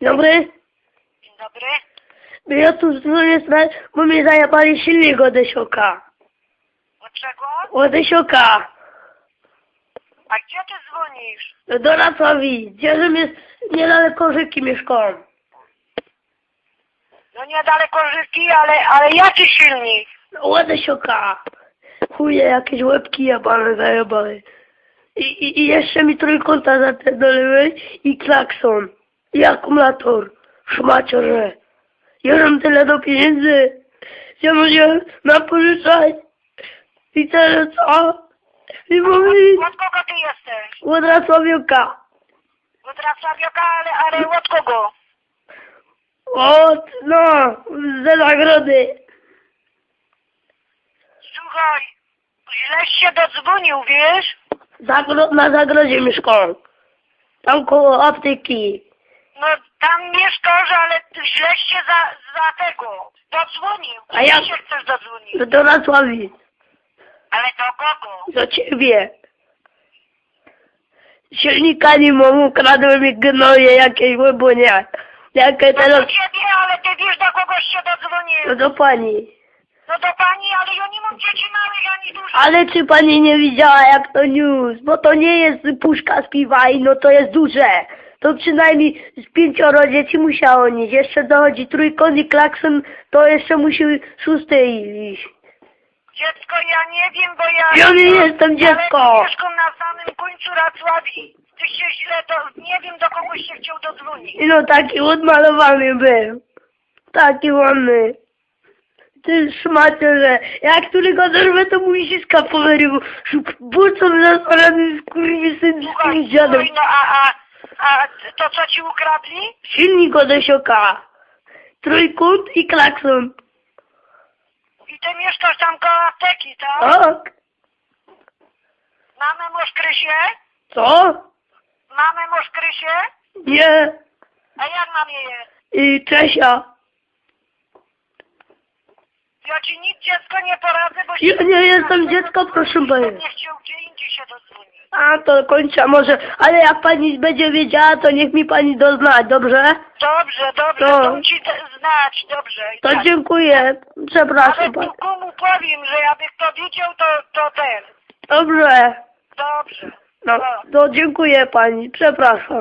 Dobry? Dzień dobry. Ja tu dzwonię, bo mi zajebali silnik od Esioka. Dlaczego? Od Esioka. A gdzie ty dzwonisz? Do Racławi. Gdzie jest niedaleko rzeki mieszkam. No niedaleko rzeki, ale, ale jaki silnik? Od Esioka. Chuje, jakieś łebki jebane zajebali. I, i, I jeszcze mi trójkąta zapierdoliły i klakson. I akumulator. Szmaciorze. Ja mam tyle do pieniędzy. Ja musiałem napożyczać. I teraz co? I mówić. Od kogo ty jesteś? Od Racławiuka. Od Racławioka, ale, ale od kogo? Od, no, ze nagrody. Słuchaj, źleś się dodzwonił, wiesz? Zagro, na zagrodzie mieszkam. Tam koło apteki. No tam mieszkasz, ale ty źleś się za, za tego. Dodzwonił. A ja- Gdzie się chcesz dodzwonić? Do, do Racławi. Ale do kogo? Do ciebie. Silnika nie mam, ukradłem mi gnoje jakieś łybunie. Jakie No teraz... do ciebie, ale ty wiesz do kogoś się No dodzwonił. do pani. No do pani, ale ja nie mam dzieci małych ani dużych. Ale czy pani nie widziała jak to news? Bo to nie jest puszka z piwa i no to jest duże. To przynajmniej z pięcioro dzieci musiało nieść. Jeszcze dochodzi trójkąt i klakson, to jeszcze musi szósty iść. Dziecko, ja nie wiem, bo ja... Ja nie jestem dziecko. Ale mieszkam na samym końcu Racławi. Ty się źle to... Nie wiem, do kogoś się chciał dodzwonić. No taki odmalowany był. Taki ładny. Ty szmacie, że jak którego zerwę, to mój siska powerył. Burcą zasrany skurwysyn z Słuchaj, tym dziadem. słuchaj, no a, a, a to co ci ukradli? Silnik od Esioka. Trójkąt i klakson. I ty mieszkasz tam koło apteki, tak? Tak. Mamy masz Krysię? Co? Mamy masz Krysię? Nie. A jak mam je? I Czesia. Ja ci nic dziecko nie poradzę, bo... Ja nie jestem dziecko, proszę pani. Nie chciał gdzie indziej się dodzwonić. A to kończę może, ale jak pani będzie wiedziała, to niech mi pani doznać, dobrze? Dobrze, dobrze, To- to ci te- znać, dobrze. I To tak. dziękuję. Przepraszam Ale pani. tu komu powiem, że jakby kto widział, to, to ten. Dobrze. Dobrze. No, to dziękuję pani. Przepraszam.